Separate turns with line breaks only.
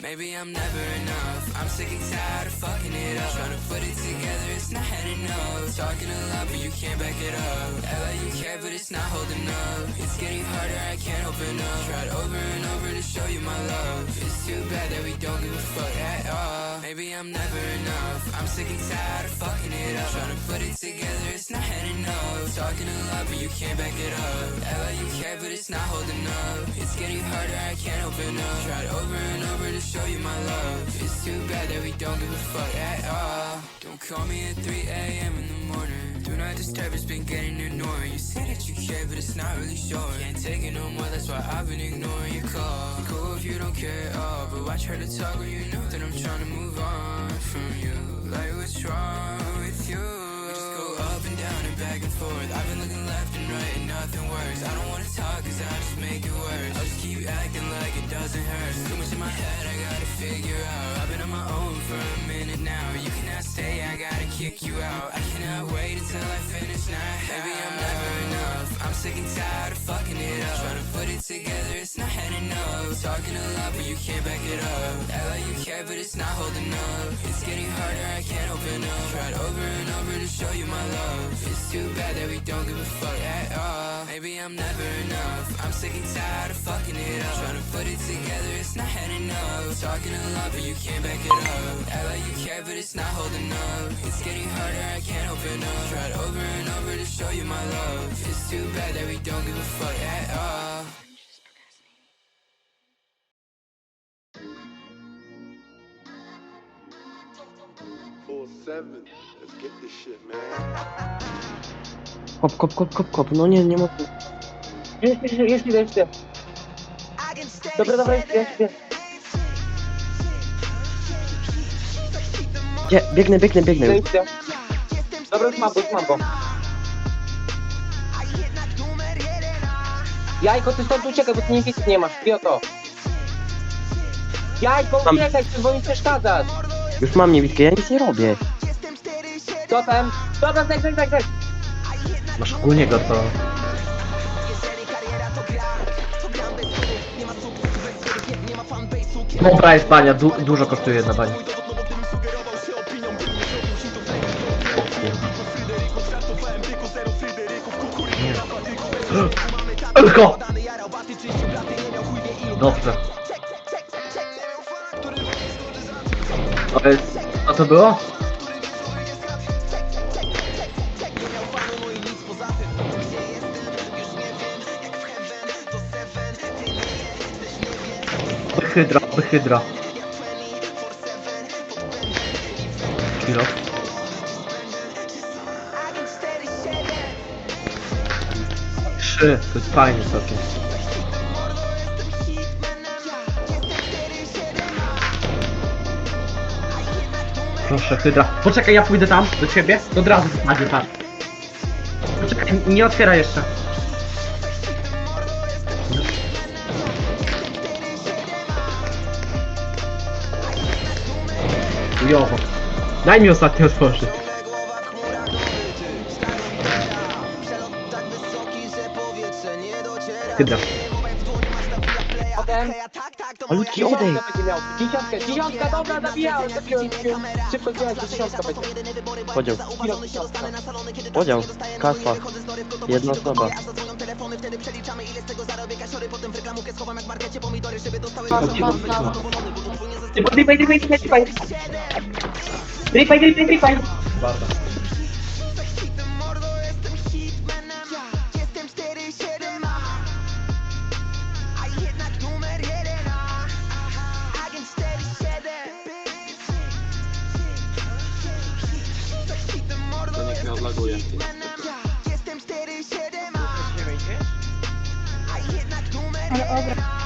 Maybe I'm never enough. I'm sick and tired of fucking it up. Trying to put it together, it's not adding up. Talking a lot, but you can't back it up. Act like you care, but it's not holding up. It's getting harder, I can't open up. Tried over and over to show you my love. It's too bad that we don't give a fuck at all. Maybe I'm never enough. I'm sick and tired of fucking it up. Trying to put it together, it's not adding up. Talking a lot, but you can't back it up. Act like you care, but it's not holding up. It's getting harder, I can't open up. Tried over and over to show you my love. It's too bad that we don't give a fuck at all. Don't call me at 3 a.m. in the morning. Do not disturb, it's been getting annoying. You say that you care, but it's not really showing. Can't take it no more, that's why I've been ignoring your call. Cool if you don't care at all, but watch her to talk when you know that I'm trying to move on from you. Like, what's wrong with you? Up and down and back and forth. I've been looking left and right and nothing works. I don't wanna talk cause I just make it worse. I'll just keep acting like it doesn't hurt. Too much in my head, I gotta figure out. I've been on my own for a minute now. You cannot stay, I gotta kick you out. I cannot wait until I finish now. Maybe I'm never enough. I'm sick and tired of fucking it up. Trying to put it together, it's not adding up. Talking a lot, but you can't back it up. Act like you care, but it's not holding up. It's getting harder, I can't show you my love. It's too bad that we don't give a fuck at all. Maybe I'm never enough. I'm sick and tired of fucking it up. Trying to put it together, it's not adding up. Talking a lot, but you can't back it up. Act like you care, but it's not holding up. It's getting harder, I can't open up. Tried over and over to show you my love. It's too bad that we don't give a fuck at all.
Kop, kop, kop, kop, kop. No nie, nie mogę. Jest, jest, jest, jest, jest. Dobra, dobra, jest, jest, jest. Gdzie? Biegnę, biegnę, biegnę.
Zejście. Dobra, już mam go, już mam go. Jajko, ty stąd uciekaj, bo ty nie wiesz, nie masz. Wie o to. Jajko,
Mam-
uciekaj, ty bo mi przeszkadzasz.
Już mam niebieskie, ja nic nie robię.
Co tam? Dobra, tak, tak, tak, tak.
Masz ogólnie go to. Dobra jest bania, du dużo kosztuje jedna bania. Tylko! Dobrze. Jest... Co to było? Hydra, hydra. Kilo. Trzy, to jest fajnie całkiem. Proszę, hydra. Poczekaj, ja pójdę tam, do ciebie. Od razu wpadnie, tak. Poczekaj, nie otwiera jeszcze. Chujowo. Daj mi ostatni otworzyć. Hydra.
Potem...
Malutki odejdź.
Dziesiątka będzie miał. Dziesiątkę, dziesiątka, dobra, zabijałem, zabiłem, zabiłem. Szybko zbieraj, to dziesiątka będzie.
Podział,
Kilo, dziesiątka.
podział. Kasa. Jedna osoba.
Dripaj, dripaj, dripaj.
Barda.
To niech mnie odlaguje.
Ale obraz.